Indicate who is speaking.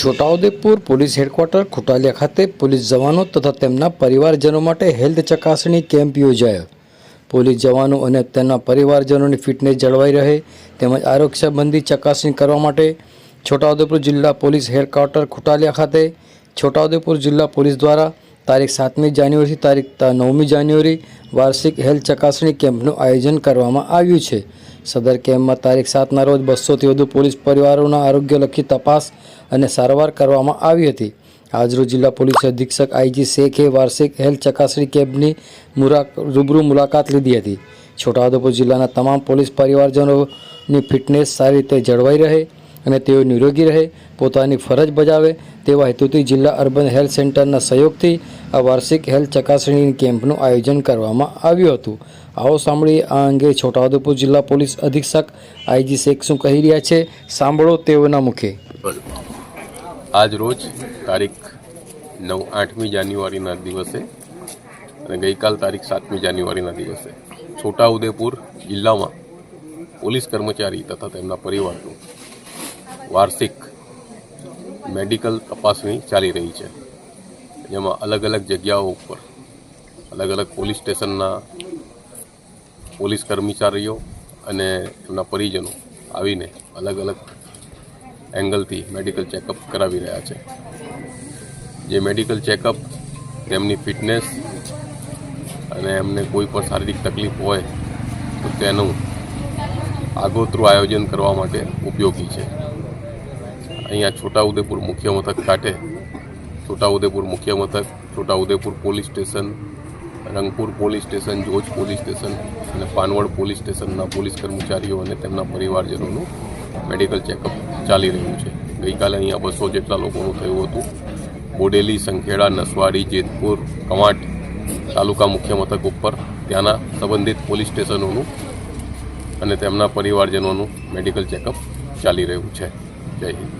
Speaker 1: Chhota Udepur police headquarter ખોટાલિયા ખાતે police જવાનો તથા તેમના પરિવારજનો માટે હેલ્થ ચકાસણી કેમ્પ યોજાયો. પોલીસ જવાનો અને તેમના પરિવારજનોની ફિટનેસ જળવાઈ રહે તેમજ આરોગ્યસંબંધી ચકાસણી કરવા માટે છોટાઉદેપુર જિલ્લા પોલીસ હેડક્વાર્ટર ખોટાલિયા ખાતે છોટાઉદેપુર જિલ્લા પોલીસ દ્વારા તારીખ સાતમી જાન્યુઆરીથી તારીખ નવમી જાન્યુઆરી વાર્ષિક હેલ્થ ચકાસણી કેમ્પનું આયોજન કરવામાં આવ્યું છે. સદર કેમ્પમાં તારીખ સાતના રોજ બસોથી વધુ પોલીસ પરિવારોના આરોગ્યલક્ષી તપાસ અને સારવાર કરવામાં આવી હતી. આજરોજ જિલ્લા પોલીસ અધિક્ષક આઈજી શેખે વાર્ષિક હેલ્થ ચકાસણી કેમ્પની રૂબરૂ મુલાકાત લીધી હતી. છોટાઉદેપુર જિલ્લાના તમામ પોલીસ પરિવારજનોની ફિટનેસ સારી રીતે જળવાઈ રહે અને તેઓ નિરોગી રહે, પોતાની ફરજ બજાવે તેવા હેતુથી જિલ્લા અર્બન હેલ્થ સેન્ટરના સહયોગથી આ વાર્ષિક હેલ્થ ચકાસણી કેમ્પનું આયોજન કરવામાં આવ્યું હતું. આવો સાંભળીએ આ અંગે છોટાઉદેપુર જિલ્લા પોલીસ અધિક્ષક આઈજી શેખ શું કહી રહ્યા છે. સાંભળો તેઓના મુખે.
Speaker 2: આજ રોજ તારીખ નવ આઠમી જાન્યુઆરીના દિવસે અને ગઈકાલ તારીખ સાતમી જાન્યુઆરીના દિવસે છોટાઉદેપુર જિલ્લામાં પોલીસ કર્મચારી તથા તેમના પરિવારનું વાર્ષિક મેડિકલ તપાસણી ચાલી રહી છે. જેમાં અલગ અલગ જગ્યાઓ ઉપર, અલગ અલગ પોલીસ સ્ટેશનના પોલીસ કર્મચારીઓ અને એમના પરિજનો આવીને અલગ અલગ એંગલથી મેડિકલ ચેકઅપ કરાવી રહ્યા છે. જે મેડિકલ ચેકઅપ, તેમની ફિટનેસ અને એમને કોઈ પણ શારીરિક તકલીફ હોય તો તેનું આગોતરું આયોજન કરવા માટે ઉપયોગી છે. અહીંયા છોટાઉદેપુર મુખ્ય મથક ખાતે, છોટાઉદેપુર મુખ્ય મથક, Chhotaudepur police station, Rangpur police station, જોજ police station અને પાનવડ પોલીસ સ્ટેશનના પોલીસ કર્મચારીઓ અને તેમના પરિવારજનોનું મેડિકલ ચેકઅપ ચાલી રહ્યું છે. ગઈકાલે અહીંયા બસો જેટલા લોકોનું થયું હતું. બોડેલી, સંખેડા, નસવાડી, જેતપુર, કવાંટ તાલુકા મુખ્ય મથક ઉપર ત્યાંના સંબંધિત પોલીસ સ્ટેશનોનું અને તેમના પરિવારજનોનું મેડિકલ ચેકઅપ ચાલી રહ્યું છે. જય હિન્દ.